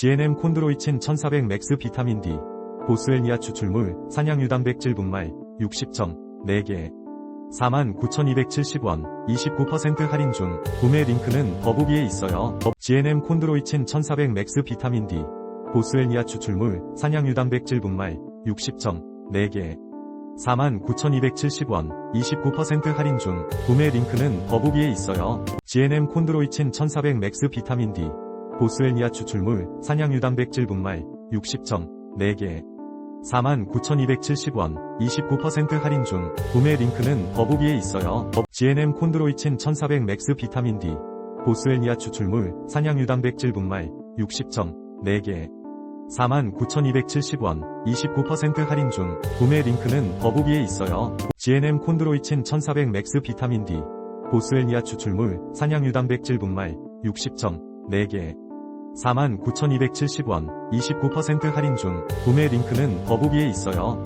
GNM 콘드로이친 1400 맥스 비타민 D, 보스엘니아 추출물, 산양유 단백질 분말, 60점, 4개. 49,270원, 29% 할인 중, 구매 링크는 더보기에 있어요. GNM 콘드로이친 1400 맥스 비타민 D, 보스엘니아 추출물, 산양유 단백질 분말, 60점, 4개. 49,270원, 29% 할인 중, 구매 링크는 더보기에 있어요. GNM 콘드로이친 1400 맥스 비타민 D, 보스엘니아 추출물, 산양유 단백질 분말, 60점, 4개. 49,270원, 29% 할인 중, 구매 링크는 더보기에 있어요. GNM 콘드로이친 1400 맥스 비타민 D, 보스엘니아 추출물, 산양유 단백질 분말, 60점, 4개. 49,270원, 29% 할인 중, 구매 링크는 더보기에 있어요. GNM 콘드로이친 1400 맥스 비타민 D, 보스엘니아 추출물, 산양유 단백질 분말, 60점, 4개. 49,270원, 29% 할인 중, 구매 링크는 더보기에 있어요.